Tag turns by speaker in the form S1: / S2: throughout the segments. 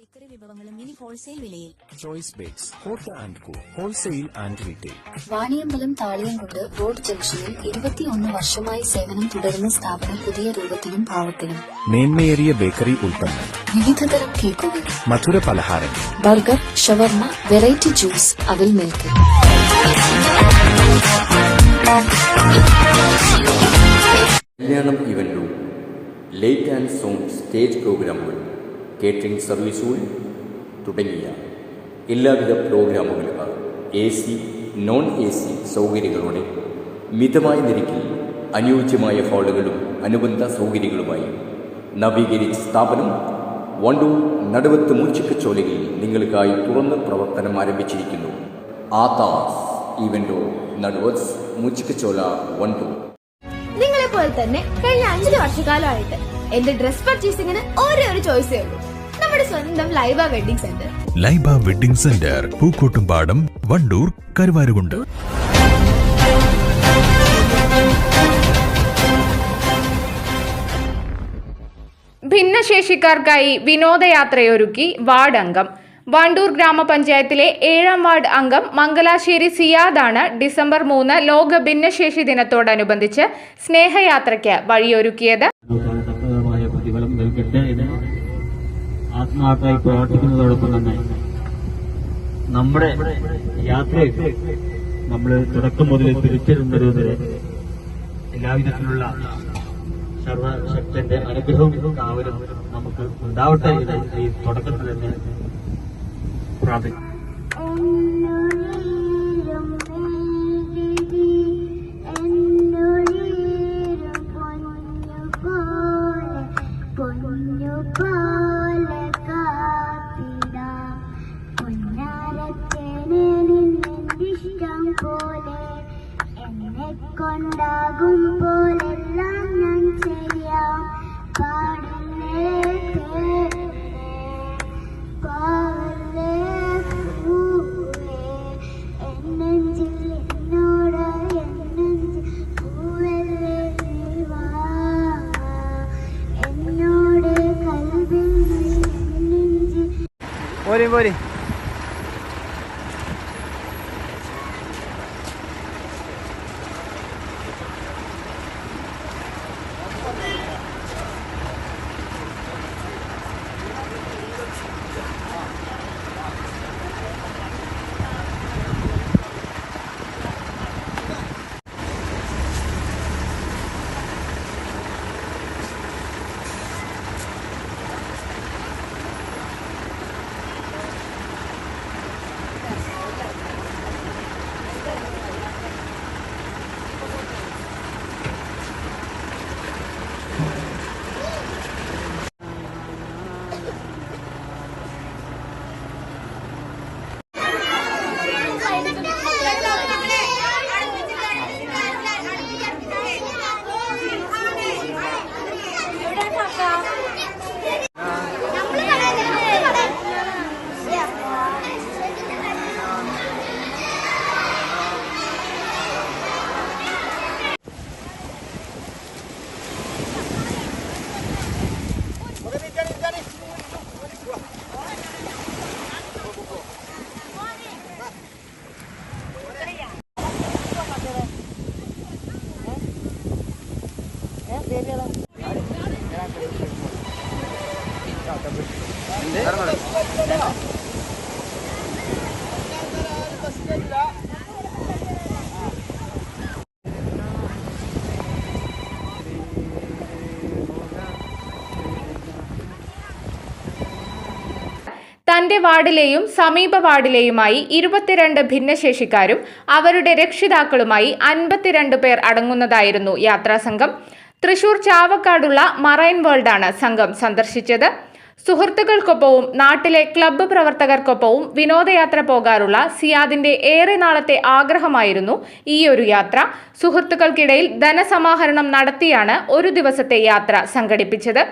S1: Bakery വിഭവങ്ങളും ഇനി wholesale വിലയിൽ.
S2: Choice bakes hot and co wholesale and retail
S3: Vaniyambalam Thaliyamkund road ജംഗ്ഷനിൽ ഇരുപത്തിയൊന്ന് വർഷമായി സേവനം തുടരുന്ന സ്ഥാപനം പുതിയ രൂപത്തിലും ഭാവത്തിലും
S2: മേന്മയേറിയ ബേക്കറി ഉൽപ്പന്നങ്ങൾ
S3: വിവിധതരം കേക്കുകൾ.
S2: മധുര പലഹാരങ്ങൾ
S3: ബർഗർ ഷവർമ വെറൈറ്റി ജ്യൂസ് അവിൽ മിൽക്ക്.
S4: കല്യാണം ഇവന്റും ലേറ്റ് ആൻഡ് സോങ് സ്റ്റേജ് പ്രോഗ്രാമുകൾ. കേറ്ററിംഗ് സർവീസുകൾ തുടങ്ങിയ എല്ലാവിധ പ്രോഗ്രാമുകൾക്ക് A C non A C സൗകര്യങ്ങളോടെ മിതമായ നിരക്കിൽ അനുയോജ്യമായ ഹാളുകളും അനുബന്ധ സൗകര്യങ്ങളുമായി നവീകരിച്ച സ്ഥാപനം വണ്ടൂർ നടുവത്ത് മൂച്ചിക്കച്ചോലയിൽ നിങ്ങൾക്കായി തുറന്ന് പ്രവർത്തനം ആരംഭിച്ചിരിക്കുന്നു. ആതാസ് ഇവന്റോ നടുവത്സ് മൂച്ചിക്കച്ചോല വണ്ടൂർ.
S5: നിങ്ങളെ പോലെ തന്നെ കഴിഞ്ഞ അഞ്ചര വർഷക്കാലമായിട്ട് എന്റെ ഡ്രസ് പർച്ചേസിംഗിന് ഒരേ ഒരു ചോയ്സേ ഉള്ളൂ. നമ്മുടെ സ്വന്തം Laiba wedding centre.
S6: Laiba wedding centre Pookkottumpadam Wandoor Karuvarakundu.
S7: ഭിന്നശേഷിക്കാർക്കായി വിനോദയാത്രയൊരുക്കി വാർഡ് അംഗം. വണ്ടൂർ ഗ്രാമപഞ്ചായത്തിലെ ഏഴാം വാർഡ് അംഗം മംഗലാശ്ശേരി സിയാദാണ് ഡിസംബർ മൂന്ന് ലോക ഭിന്നശേഷി ദിനത്തോടനുബന്ധിച്ച് സ്നേഹയാത്രയ്ക്ക് വഴിയൊരുക്കിയത്.
S8: ആത്മാർത്ഥമായി പ്രവർത്തിക്കുന്നതോടൊപ്പം തന്നെ നമ്മുടെ യാത്രയിൽ നമ്മൾ തുടക്കം മുതൽ തിരിച്ചിരുന്നത് വരെ എല്ലാവിധത്തിലുള്ള സർവശക്തന്റെ അനുഗ്രഹവും കാവലും നമുക്ക് ഉണ്ടാവട്ടെ ഈ തുടക്കത്തിൽ തന്നെ പ്രാർത്ഥിക്കും
S9: പോലെ എന്നെ കൊണ്ടാകും പോലെല്ലാം ഞാൻ ചെയ്യാം. പാടില്ലേ പാവല്ലേ പൂവേ. എന്നെഞ്ചിൽ എന്നോട് എന്നെഞ്ചിൽ പൂവല്ലേ നീ വാ എന്നോട് കൽവിൽ
S8: പോരെ.
S7: തന്റെ വാർഡിലെയും സമീപ വാർഡിലെയുമായി ഇരുപത്തിരണ്ട് ഭിന്നശേഷിക്കാരും അവരുടെ രക്ഷിതാക്കളുമായി അൻപത്തിരണ്ട് പേർ അടങ്ങുന്നതായിരുന്നു യാത്രാസംഘം തൃശൂർ ചാവക്കാടുള്ള മറൈൻ വേൾഡാണ് സംഘം സന്ദർശിച്ചത്. സുഹൃത്തുക്കൾക്കൊപ്പവും നാട്ടിലെ ക്ലബ്ബ് പ്രവർത്തകർക്കൊപ്പവും വിനോദയാത്ര പോകാറുള്ള സിയാദിന്റെ ഏറെ നാളത്തെ ആഗ്രഹമായിരുന്നു ഈ ഒരു യാത്ര. സുഹൃത്തുക്കൾക്കിടയിൽ ധനസമാഹരണം നടത്തിയാണ് ഒരു ദിവസത്തെ യാത്ര സംഘടിപ്പിച്ചത്.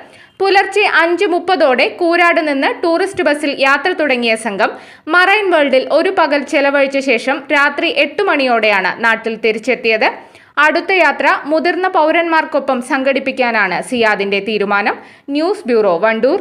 S7: പുലർച്ചെ അഞ്ച് മുപ്പതോടെ കൂരാട് നിന്ന് ടൂറിസ്റ്റ് ബസ്സിൽ യാത്ര തുടങ്ങിയ സംഘം മറൈൻ വേൾഡിൽ ഒരു പകൽ ചെലവഴിച്ച ശേഷം രാത്രി എട്ട് മണിയോടെയാണ് നാട്ടിൽ തിരിച്ചെത്തിയത്. അടുത്ത യാത്ര മുതിർന്ന പൗരന്മാർക്കൊപ്പം സംഘടിപ്പിക്കാനാണ് സിയാദിന്റെ തീരുമാനം. News bureau Wandoor.